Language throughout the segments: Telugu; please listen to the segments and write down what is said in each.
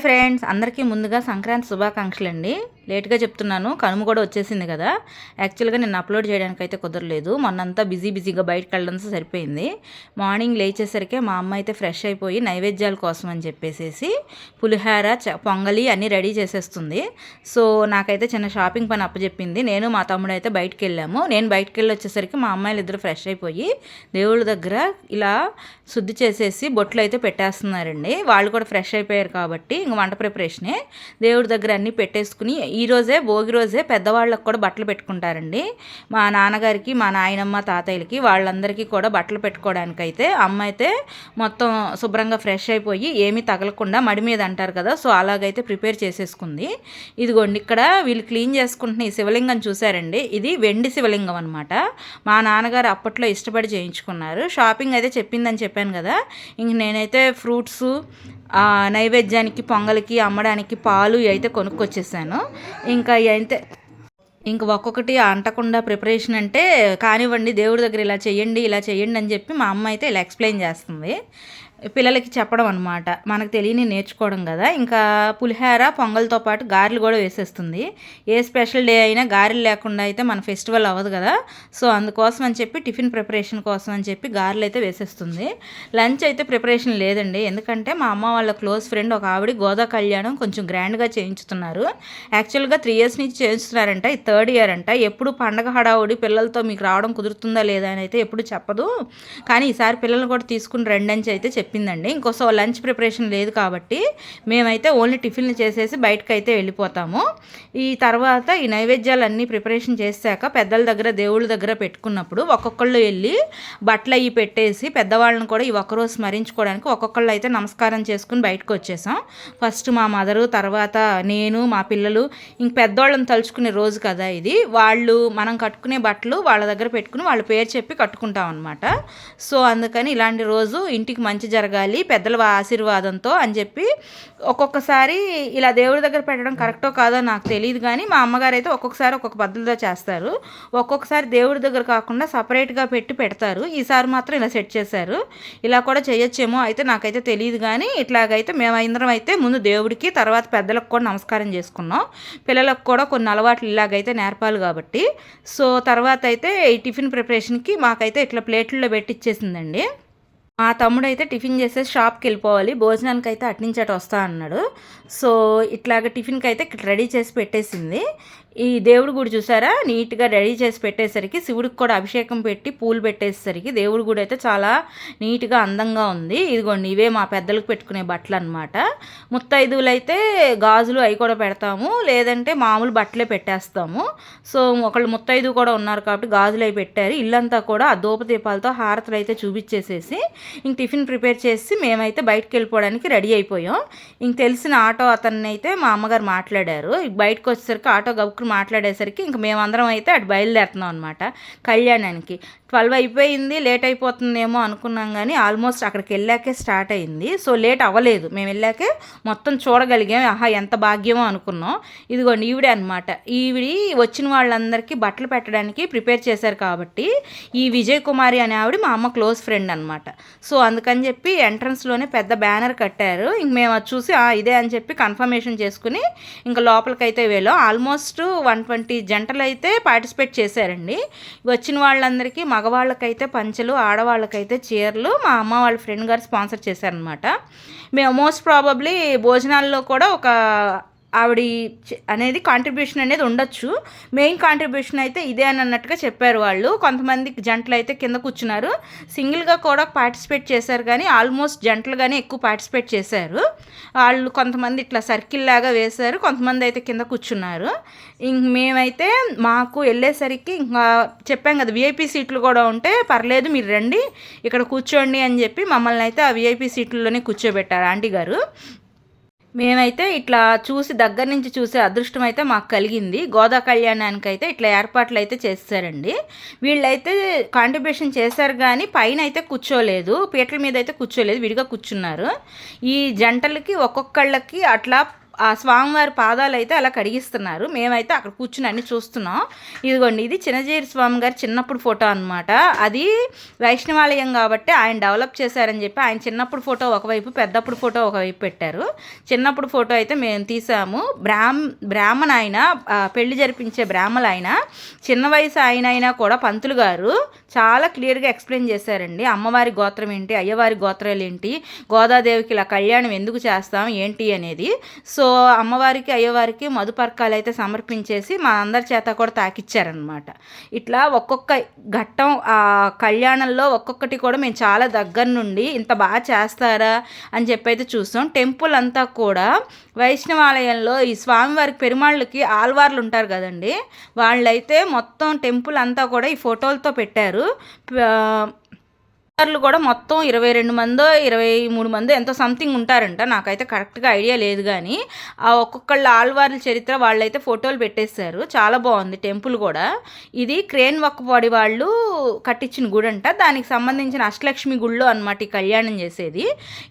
ఫ్రెండ్స్ అందరికీ ముందుగా సంక్రాంతి శుభాకాంక్షలు అండి లేట్గా చెప్తున్నాను. కనుమ కూడా వచ్చేసింది కదా. యాక్చువల్గా నేను అప్లోడ్ చేయడానికి అయితే కుదరలేదు. మొన్నంతా బిజీ బిజీగా బయటకు వెళ్ళడంతో సరిపోయింది. మార్నింగ్ లేచేసరికి మా అమ్మ అయితే ఫ్రెష్ అయిపోయి నైవేద్యాల కోసం అని చెప్పేసేసి పులిహార పొంగలి అన్నీ రెడీ చేసేస్తుంది. సో నాకైతే చిన్న షాపింగ్ పని అప్పచెప్పింది. నేను మా తమ్ముడు అయితే బయటకు వెళ్ళాము. నేను బయటకు వెళ్ళి వచ్చేసరికి మా అమ్మాయిలు ఇద్దరు ఫ్రెష్ అయిపోయి దేవుళ్ళ దగ్గర ఇలా శుద్ధి చేసేసి బొట్లు అయితే పెట్టేస్తున్నారండి. వాళ్ళు కూడా ఫ్రెష్ అయిపోయారు కాబట్టి ఇంక వంట ప్రిపరేషనే దేవుడి దగ్గర అన్నీ పెట్టేసుకుని ఈరోజే భోగి రోజే పెద్దవాళ్ళకి కూడా బట్టలు పెట్టుకుంటారండి. మా నాన్నగారికి మా నాయనమ్మ తాతయ్యలకి వాళ్ళందరికీ కూడా బట్టలు పెట్టుకోవడానికి అయితే అమ్మ అయితే మొత్తం శుభ్రంగా ఫ్రెష్ అయిపోయి ఏమీ తగలకుండా మడి మీద అంటారు కదా సో అలాగైతే ప్రిపేర్ చేసేసుకుంది. ఇదిగోండి ఇక్కడ వీళ్ళు క్లీన్ చేసుకుంటున్న ఈ శివలింగం చూసారండి ఇది వెండి శివలింగం అనమాట మా నాన్నగారు అప్పట్లో ఇష్టపడి చేయించుకున్నారు. షాపింగ్ అయితే చెప్పిందని చెప్పాను కదా ఇంక నేనైతే ఫ్రూట్స్ నైవేద్యానికి పొంగలికి అమ్మడానికి పాలు అయితే కొనుక్కొచ్చేసాను. ఇంకా అయితే ఇంక ఒక్కొక్కటి అంటకుండా ప్రిపరేషన్ అంటే కానివ్వండి దేవుడి దగ్గర ఇలా చేయండి ఇలా చేయండి అని చెప్పి మా అమ్మ అయితే ఇలా ఎక్స్ప్లెయిన్ చేస్తుంది. పిల్లలకి చెప్పడం అనమాట మనకు తెలియని నేర్చుకోవడం కదా. ఇంకా పులిహార పొంగల్తో పాటు గారెలు కూడా వేసేస్తుంది. ఏ స్పెషల్ డే అయినా గారెలు లేకుండా అయితే మన ఫెస్టివల్ అవ్వదు కదా. సో అందుకోసం అని చెప్పి టిఫిన్ ప్రిపరేషన్ కోసం అని చెప్పి గారెలు అయితే వేసేస్తుంది. లంచ్ అయితే ప్రిపరేషన్ లేదండి. ఎందుకంటే మా అమ్మ వాళ్ళ క్లోజ్ ఫ్రెండ్ ఒక ఆవిడ గోదా కళ్యాణం కొంచెం గ్రాండ్గా చేయించుతున్నారు. యాక్చువల్గా త్రీ ఇయర్స్ నుంచి చేయించుతున్నారంట. ఇది థర్డ్ ఇయర్ అంట. ఎప్పుడు పండగ హడావుడి పిల్లలతో మీకు రావడం కుదురుతుందా లేదా అని అయితే ఎప్పుడు చెప్పదు. కానీ ఈసారి పిల్లల్ని కూడా తీసుకుని రండి అని అయితే చెప్పి చెప్పిందండి. ఇంకోసారి లంచ్ ప్రిపరేషన్ లేదు కాబట్టి మేమైతే ఓన్లీ టిఫిన్లు చేసేసి బయటకు అయితే వెళ్ళిపోతాము. ఈ తర్వాత ఈ నైవేద్యాలన్నీ ప్రిపరేషన్ చేశాక పెద్దల దగ్గర దేవుళ్ళ దగ్గర పెట్టుకున్నప్పుడు ఒక్కొక్కళ్ళు వెళ్ళి బట్టలు అవి పెట్టేసి పెద్దవాళ్ళని కూడా ఈ ఒక్కరోజు స్మరించుకోవడానికి ఒక్కొక్కళ్ళు అయితే నమస్కారం చేసుకుని బయటకు వచ్చేసాం ఫస్ట్ మా మదరు తర్వాత నేను మా పిల్లలు ఇంక పెద్దవాళ్ళని తలుచుకునే రోజు కదా ఇది. వాళ్ళు మనం కట్టుకునే బట్టలు వాళ్ళ దగ్గర పెట్టుకుని వాళ్ళ పేరు చెప్పి కట్టుకుంటాం అనమాట సో అందుకని ఇలాంటి రోజు ఇంటికి మంచి జరగాలి పెద్దల ఆశీర్వాదంతో అని చెప్పి ఒక్కొక్కసారి ఇలా దేవుడి దగ్గర పెట్టడం కరెక్టో కాదో నాకు తెలియదు కానీ మా అమ్మగారు అయితే ఒక్కొక్కసారి ఒక్కొక్క పద్ధతిలో చేస్తారు. ఒక్కొక్కసారి దేవుడి దగ్గర కాకుండా సపరేట్గా పెట్టి పెడతారు. ఈసారి మాత్రం ఇలా సెట్ చేశారు. ఇలా కూడా చేయొచ్చేమో అయితే నాకైతే తెలియదు కానీ ఇట్లాగైతే మేము అందరం అయితే ముందు దేవుడికి తర్వాత పెద్దలకు కూడా నమస్కారం చేసుకున్నాం. పిల్లలకు కూడా కొన్ని అలవాట్లు ఇలాగైతే నేర్పాలి కాబట్టి. సో తర్వాత అయితే ఈ టిఫిన్ ప్రిపరేషన్కి మాకైతే ఇట్లా ప్లేట్లలో పెట్టిచ్చేసిందండి. మా తమ్ముడు అయితే టిఫిన్ చేసేసి షాప్కి వెళ్ళిపోవాలి భోజనానికి అయితే అట్నించట అటు వస్తా అన్నాడు. సో ఇట్లాగ టిఫిన్కి అయితే ఇక్కడ రెడీ చేసి పెట్టేసింది. ఈ దేవుడి గుడి చూసారా? నీట్గా రెడీ చేసి పెట్టేసరికి శివుడికి కూడా అభిషేకం పెట్టి పూలు పెట్టేసరికి దేవుడి గుడి అయితే చాలా నీట్గా అందంగా ఉంది. ఇదిగోండి ఇవే మా పెద్దలకు పెట్టుకునే బట్టలు అనమాట ముత్తైదువులు అయితే గాజులు అవి కూడా పెడతాము. లేదంటే మామూలు బట్టలే పెట్టేస్తాము. సో ఒకళ్ళు ముత్తైదువు కూడా ఉన్నారు కాబట్టి గాజులు అవి పెట్టారు. ఇల్లంతా కూడా ఆ దూపదీపాలతో హారతులు అయితే చూపించేసేసి ఇంక టిఫిన్ ప్రిపేర్ చేసి మేమైతే బయటకు వెళ్ళిపోవడానికి రెడీ అయిపోయాం. ఇంక తెలిసిన ఆటో అతన్ని అయితే మా అమ్మగారు మాట్లాడారు. బయటకు వచ్చేసరికి ఆటో గబుక్కుని మాట్లాడేసరికి ఇంక మేమందరం అయితే అటు బయలుదేరుతున్నాం అనమాట కళ్యాణానికి. ట్వెల్వ్ అయిపోయింది లేట్ అయిపోతుందేమో అనుకున్నాం కానీ ఆల్మోస్ట్ అక్కడికి వెళ్ళాకే స్టార్ట్ అయింది. సో లేట్ అవ్వలేదు. మేము వెళ్ళాకే మొత్తం చూడగలిగాం. ఆహా ఎంత భాగ్యమో అనుకున్నాం. ఇదిగోండి ఈవిడే అనమాట ఈవిడి వచ్చిన వాళ్ళందరికీ బట్టలు పెట్టడానికి ప్రిపేర్ చేశారు కాబట్టి ఈ విజయ్ కుమారి అనే ఆవిడ మా అమ్మ క్లోజ్ ఫ్రెండ్ అనమాట సో అందుకని చెప్పి ఎంట్రన్స్లోనే పెద్ద బ్యానర్ కట్టారు. ఇంక మేము అది చూసి ఇదే అని చెప్పి కన్ఫర్మేషన్ చేసుకుని ఇంకా లోపలికైతే వెళ్ళాం. ఆల్మోస్ట్ వన్ ట్వంటీ జంటలు అయితే పార్టిసిపేట్ చేశారండి. వచ్చిన వాళ్ళందరికీ మగవాళ్ళకైతే పంచెలు ఆడవాళ్ళకైతే చీరలు మా అమ్మ వాళ్ళ ఫ్రెండ్ గారు స్పాన్సర్ చేశారనమాట మేము మోస్ట్ ప్రాబబ్లీ భోజనాల్లో కూడా ఒక ఆవిడ అనేది కాంట్రిబ్యూషన్ అనేది ఉండొచ్చు. మెయిన్ కాంట్రిబ్యూషన్ అయితే ఇదే అని అన్నట్టుగా చెప్పారు వాళ్ళు. కొంతమంది జంటలు అయితే కింద కూర్చున్నారు. సింగిల్గా కూడా పార్టిసిపేట్ చేశారు కానీ ఆల్మోస్ట్ జంటలుగానే ఎక్కువ పార్టిసిపేట్ చేశారు. వాళ్ళు కొంతమంది ఇట్లా సర్కిల్ లాగా వేశారు. కొంతమంది అయితే కింద కూర్చున్నారు. ఇంక మేమైతే మాకు వెళ్ళేసరికి ఇంకా చెప్పాం కదా విఐపి సీట్లు కూడా ఉంటే పర్లేదు మీరు రండి ఇక్కడ కూర్చోండి అని చెప్పి మమ్మల్ని అయితే ఆ విఐపి సీట్లలోనే కూర్చోబెట్టారు ఆంటీ గారు. మేమైతే ఇట్లా చూసి దగ్గర నుంచి చూసే అదృష్టం అయితే మాకు కలిగింది. గోదా కళ్యాణానికి అయితే ఇట్లా ఏర్పాట్లు అయితే చేస్తారండి. వీళ్ళైతే కాంట్రిబ్యూషన్ చేశారు కానీ పైన అయితే కూర్చోలేదు. పీటల మీద అయితే కూర్చోలేదు. విడిగా కూర్చున్నారు. ఈ జంటలకి ఒక్కొక్కళ్ళకి అట్లా ఆ స్వామివారి పాదాలు అయితే అలా కడిగిస్తున్నారు. మేమైతే అక్కడ కూర్చుని అన్ని చూస్తున్నాం. ఇదిగోండి ఇది చిన్నజీరి స్వామి గారి చిన్నప్పుడు ఫోటో అనమాట అది వైష్ణవాలయం కాబట్టి ఆయన డెవలప్ చేశారని చెప్పి ఆయన చిన్నప్పుడు ఫోటో ఒకవైపు పెద్దప్పుడు ఫోటో ఒకవైపు పెట్టారు. చిన్నప్పుడు ఫోటో అయితే మేము తీసాము. బ్రాహ్మ బ్రాహ్మణ ఆయన పెళ్ళి జరిపించే బ్రాహ్మలు ఆయన చిన్న వయసు ఆయన అయినా కూడా పంతులు గారు చాలా క్లియర్గా ఎక్స్ప్లెయిన్ చేశారండి. అమ్మవారి గోత్రం ఏంటి అయ్యవారి గోత్రాలు ఏంటి గోదాదేవికి ఇలా కళ్యాణం ఎందుకు చేస్తాం ఏంటి అనేది. సో అమ్మవారికి అయ్యవారికి మధుపర్కాలు అయితే సమర్పించేసి మా అందరి చేత కూడా తాకిచ్చారనమాట ఇట్లా ఒక్కొక్క ఘట్టం ఆ కళ్యాణంలో ఒక్కొక్కటి కూడా మేము చాలా దగ్గర నుండి ఇంత బాగా చేస్తారా అని చెప్పి అయితే చూసాం టెంపుల్ అంతా కూడా వైష్ణవాలయంలో ఈ స్వామివారికి పెరుమాళ్ళకి ఆల్వార్లు ఉంటారు కదండి. వాళ్ళైతే మొత్తం టెంపుల్ అంతా కూడా ఈ ఫోటోలతో పెట్టారు. మెంబర్లు కూడా మొత్తం ఇరవై రెండు మందో ఇరవై మూడు మందో ఎంతో సంథింగ్ ఉంటారంట. నాకైతే కరెక్ట్గా ఐడియా లేదు కానీ ఆ ఒక్కొక్కళ్ళ ఆళ్వార్ల చరిత్ర వాళ్ళైతే ఫోటోలు పెట్టేశారు. చాలా బాగుంది టెంపుల్ కూడా. ఇది క్రేన్ వక్కపాడి వాళ్ళు కట్టించిన గుడి అంట దానికి సంబంధించిన అష్టలక్ష్మి గుళ్ళో అనమాట ఈ కళ్యాణం చేసేది.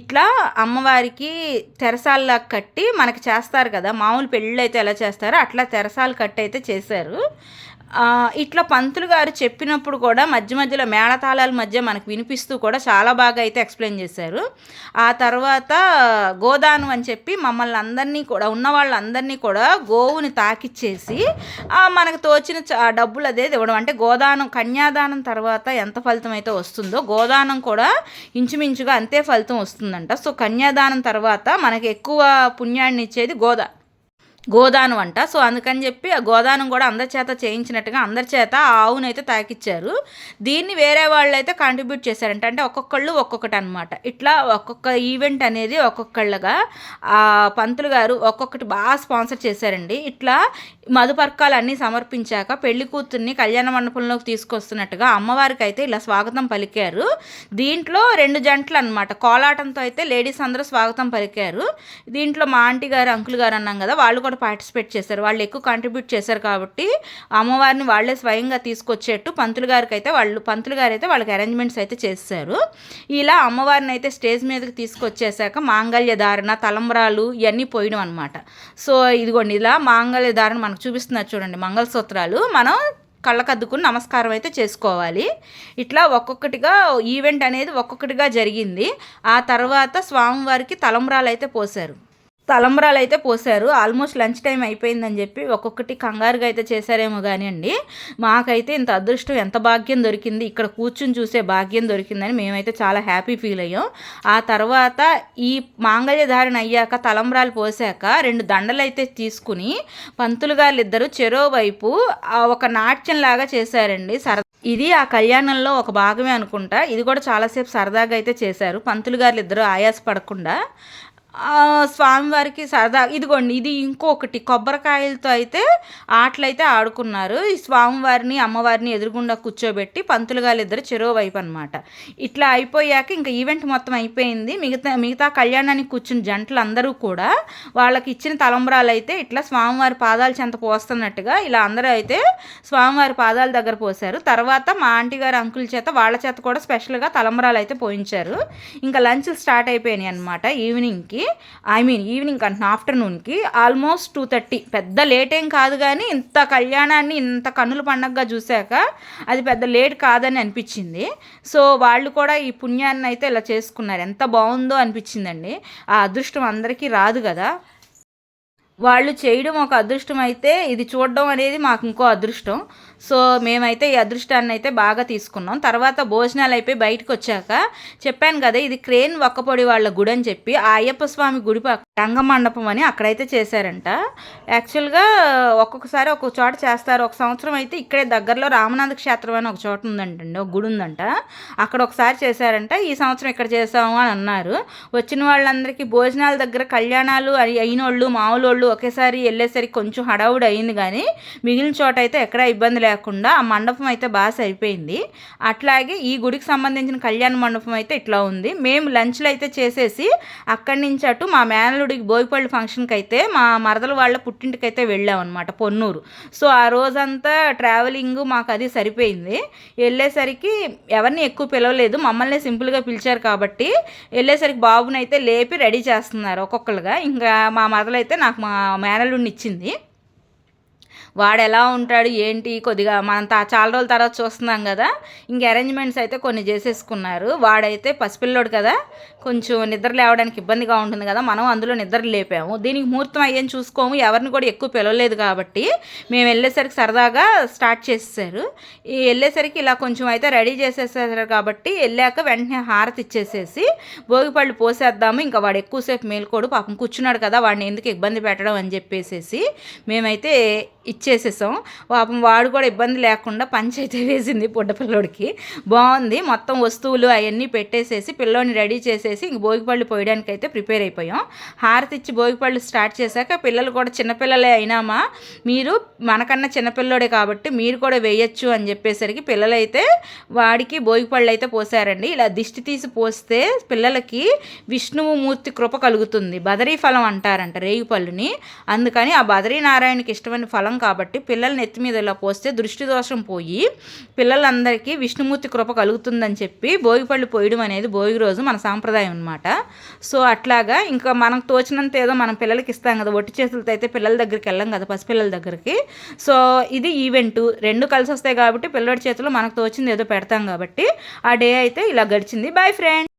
ఇట్లా అమ్మవారికి తెరసాల్లా కట్టి మనకి చేస్తారు కదా మామూలు పెళ్ళైతే అయితే ఎలా చేస్తారో అట్లా తెరసాలు కట్ అయితే చేశారు. ఇట్లా పంతులు గారు చెప్పినప్పుడు కూడా మధ్య మధ్యలో మేళతాళాల మధ్య మనకు వినిపిస్తూ కూడా చాలా బాగా అయితే ఎక్స్ప్లెయిన్ చేశారు. ఆ తర్వాత గోదానం అని చెప్పి మమ్మల్ని అందరినీ కూడా ఉన్న వాళ్ళందరినీ కూడా గోవుని తాకిచ్చేసి మనకు తోచిన డబ్బులు అదే ఇవ్వడం. అంటే గోదానం కన్యాదానం తర్వాత ఎంత ఫలితం అయితే వస్తుందో గోదానం కూడా ఇంచుమించుగా అంతే ఫలితం వస్తుందంట. సో కన్యాదానం తర్వాత మనకి ఎక్కువ పుణ్యాన్ని ఇచ్చేది గోదా గోదానం అంట. సో అందుకని చెప్పి ఆ గోదానం కూడా అందరి చేత చేయించినట్టుగా అందరి చేత ఆ ఆవునైతే తాకిచ్చారు. దీన్ని వేరే వాళ్ళు అయితే కాంట్రిబ్యూట్ చేశారంట. అంటే ఒక్కొక్కళ్ళు ఒక్కొక్కటి అనమాట ఇట్లా ఒక్కొక్క ఈవెంట్ అనేది ఒక్కొక్కళ్ళగా ఆ పంతులు గారు ఒక్కొక్కటి బాగా స్పాన్సర్ చేశారండి. ఇట్లా మధుపర్కాలన్నీ సమర్పించాక పెళ్ళి కూతుర్ని కళ్యాణ మండపంలోకి తీసుకొస్తున్నట్టుగా అమ్మవారికి అయితే ఇలా స్వాగతం పలికారు. దీంట్లో రెండు జంటలు అనమాట కోలాటంతో అయితే లేడీస్ అందరూ స్వాగతం పలికారు. దీంట్లో మా ఆంటీ గారు అంకుల్ గారు అన్నాం కదా వాళ్ళు కూడా పార్టిసిపేట్ చేశారు. వాళ్ళు ఎక్కువ కాంట్రిబ్యూట్ చేశారు కాబట్టి అమ్మవారిని వాళ్ళే స్వయంగా తీసుకొచ్చేట్టు పంతులు గారికి అయితే వాళ్ళు పంతులు గారు అయితే వాళ్ళకి అరేంజ్మెంట్స్ అయితే చేశారు. ఇలా అమ్మవారిని అయితే స్టేజ్ మీదకి తీసుకొచ్చేసాక మాంగళ్య ధారణ తలంబరాలు ఇవన్నీ పోయడం అనమాట సో ఇదిగోండి ఇలా మాంగళ్య ధారణ మనకు చూపిస్తున్నారు చూడండి మంగళసూత్రాలు. మనం కళ్ళకద్దుకుని నమస్కారం అయితే చేసుకోవాలి. ఇట్లా ఒక్కొక్కటిగా ఈవెంట్ అనేది ఒక్కొక్కటిగా జరిగింది. ఆ తర్వాత స్వామివారికి తలంబరాలు అయితే పోశారు. తలంబరాలు అయితే పోసారు ఆల్మోస్ట్ లంచ్ టైం అయిపోయిందని చెప్పి ఒక్కొక్కటి కంగారుగా అయితే చేశారేమో కానీ అండి మాకైతే ఇంత అదృష్టం ఎంత భాగ్యం దొరికింది ఇక్కడ కూర్చుని చూసే భాగ్యం దొరికిందని మేమైతే చాలా హ్యాపీ ఫీల్ అయ్యాం. ఆ తర్వాత ఈ మాంగళ్య ధారణ అయ్యాక తలంబరాలు పోసాక రెండు దండలు అయితే తీసుకుని పంతులు గారు ఇద్దరు చెరో వైపు ఒక నాట్యంలాగా చేశారండి. సర ఇది ఆ కళ్యాణంలో ఒక భాగమే అనుకుంటా. ఇది కూడా చాలాసేపు సరదాగా అయితే చేశారు. పంతులు గారు ఇద్దరు ఆయాస పడకుండా స్వామివారికి సరదా. ఇదిగోండి ఇది ఇంకొకటి. కొబ్బరికాయలతో అయితే ఆటలైతే ఆడుకున్నారు. ఈ స్వామివారిని అమ్మవారిని ఎదురుగుండా కూర్చోబెట్టి పంతులుగాలు ఇద్దరు చెరువు వైపు అనమాట ఇట్లా అయిపోయాక ఇంకా ఈవెంట్ మొత్తం అయిపోయింది. మిగతా మిగతా కళ్యాణానికి కూర్చున్న జంటలు అందరూ కూడా వాళ్ళకి ఇచ్చిన తలంబరాలు అయితే ఇట్లా స్వామివారి పాదాలు చెంత పోస్తున్నట్టుగా ఇలా అందరూ అయితే స్వామివారి పాదాల దగ్గర పోశారు. తర్వాత మా ఆంటీ గారు అంకుల చేత వాళ్ళ చేత కూడా స్పెషల్గా తలంబరాలు అయితే పోయించారు. ఇంకా లంచ్లు స్టార్ట్ అయిపోయినాయి అనమాట ఈవినింగ్కి. ఐ మీన్ ఈవినింగ్ అంటే ఆఫ్టర్నూన్కి ఆల్మోస్ట్ టూ థర్టీ పెద్ద లేట్ ఏం కాదు కానీ ఇంత కళ్యాణాన్ని ఇంత కన్నుల పండగగా చూశాక అది పెద్ద లేట్ కాదని అనిపించింది. సో వాళ్ళు కూడా ఈ పుణ్యాన్ని అయితే ఇలా చేసుకున్నారు. ఎంత బాగుందో అనిపించిందండి. ఆ అదృష్టం అందరికీ రాదు కదా. వాళ్ళు చేయడం ఒక అదృష్టం అయితే ఇది చూడడం అనేది మాకు ఇంకో అదృష్టం. సో మేమైతే ఈ అదృష్టాన్ని అయితే బాగా తీసుకున్నాం. తర్వాత భోజనాలు అయిపోయి బయటకు వచ్చాక చెప్పాను కదా ఇది క్రేన్ ఒక్కపొడి వాళ్ళ గుడి అని చెప్పి ఆ అయ్యప్ప స్వామి గుడి రంగమండపం అని అక్కడైతే చేశారంట. యాక్చువల్గా ఒక్కొక్కసారి ఒక్కొక్క చోట చేస్తారు. ఒక సంవత్సరం అయితే ఇక్కడే దగ్గరలో రామనాథ క్షేత్రం అని ఒక చోట ఉందంటండి ఒక గుడి ఉందంట. అక్కడ ఒకసారి చేశారంట. ఈ సంవత్సరం ఇక్కడ చేసాము అని అన్నారు. వచ్చిన వాళ్ళందరికీ భోజనాల దగ్గర కళ్యాణాలు అయినోళ్ళు మామూలు వాళ్ళు ఒకేసారి వెళ్ళేసరికి కొంచెం హడావుడి అయింది కానీ మిగిలిన చోట అయితే ఎక్కడా ఇబ్బంది లేకుండా ఆ మండపం అయితే బాగా సరిపోయింది. అట్లాగే ఈ గుడికి సంబంధించిన కళ్యాణ మండపం అయితే ఇట్లా ఉంది. మేము లంచ్లు అయితే చేసేసి అక్కడి నుంచి అటు మా మేనలుడికి భోగిపల్లి ఫంక్షన్కి అయితే మా మరదల వాళ్ళ పుట్టింటికి అయితే వెళ్ళామన్నమాట పొన్నూరు. సో ఆ రోజంతా ట్రావెలింగ్ మాకు అది సరిపోయింది. వెళ్ళేసరికి ఎవరిని ఎక్కువ పిలవలేదు. మమ్మల్ని సింపుల్గా పిలిచారు కాబట్టి వెళ్ళేసరికి బాబునైతే లేపి రెడీ చేస్తున్నారు ఒక్కొక్కరుగా ఇంకా మా మరదలైతే నాకు మా మేనలుడిని ఇచ్చింది. వాడు ఎలా ఉంటాడు ఏంటి కొద్దిగా మనం తా చాలా రోజుల తర్వాత చూస్తున్నాం కదా ఇంక అరేంజ్మెంట్స్ అయితే కొన్ని చేసేసుకున్నారు. వాడైతే పసిపిల్లోడు కదా కొంచెం నిద్ర లేవడానికి ఇబ్బందిగా ఉంటుంది కదా మనం అందులో నిద్ర లేపాము. దీనికి ముహూర్తం అయ్యని చూసుకోము ఎవరిని కూడా ఎక్కువ పిలవలేదు కాబట్టి మేము వెళ్ళేసరికి సరదాగా స్టార్ట్ చేసేసారు. ఈ వెళ్ళేసరికి ఇలా కొంచెం అయితే రెడీ చేసేసారు కాబట్టి వెళ్ళాక వెంటనే హారతి ఇచ్చేసేసి భోగిపళ్ళు పోసేద్దాము ఇంకా వాడు ఎక్కువసేపు మేల్కోడు పాపం కూర్చున్నాడు కదా వాడిని ఎందుకు ఇబ్బంది పెట్టడం అని చెప్పేసేసి మేమైతే ఇచ్చేసేసాం. పాపం వాడు కూడా ఇబ్బంది లేకుండా పంచైతే వేసింది పుట్ట పిల్లోడికి బాగుంది. మొత్తం వస్తువులు అవన్నీ పెట్టేసేసి పిల్లోని రెడీ చేసేసి ఇంక భోగిపళ్ళు పోయడానికి అయితే ప్రిపేర్ అయిపోయాం. హారతి ఇచ్చి భోగిపళ్ళు స్టార్ట్ చేశాక పిల్లలు కూడా చిన్నపిల్లలే అయినామా? మీరు మనకన్నా చిన్నపిల్లోడే కాబట్టి మీరు కూడా వేయచ్చు అని చెప్పేసరికి పిల్లలైతే వాడికి భోగిపళ్ళు అయితే పోసారండి. ఇలా దిష్టి తీసి పోస్తే పిల్లలకి విష్ణువు మూర్తి కృప కలుగుతుంది. బదరీ ఫలం అంటారంట రేగి పళ్ళుని అందుకని ఆ బదరీ నారాయణకి ఇష్టమైన ఫలం కాబట్టి కాబట్టి పిల్లల్ని నెత్తి మీద ఇలా పోస్తే దృష్టి దోషం పోయి పిల్లలందరికీ విష్ణుమూర్తి కృప కలుగుతుందని చెప్పి భోగిపళ్ళు పోయడం అనేది భోగి రోజు మన సాంప్రదాయం అనమాట సో అట్లాగా ఇంకా మనకు తోచినంత ఏదో మనం పిల్లలకి ఇస్తాం కదా ఒట్టి చేతులతో అయితే పిల్లల దగ్గరికి వెళ్ళాం కదా పసిపిల్లల దగ్గరికి. సో ఇది ఈవెంట్ రెండు కలిసి వస్తాయి కాబట్టి పిల్లడి చేతిలో మనకు తోచింది ఏదో పెడతాం కాబట్టి ఆ డే అయితే ఇలా గడిచింది. Boy friend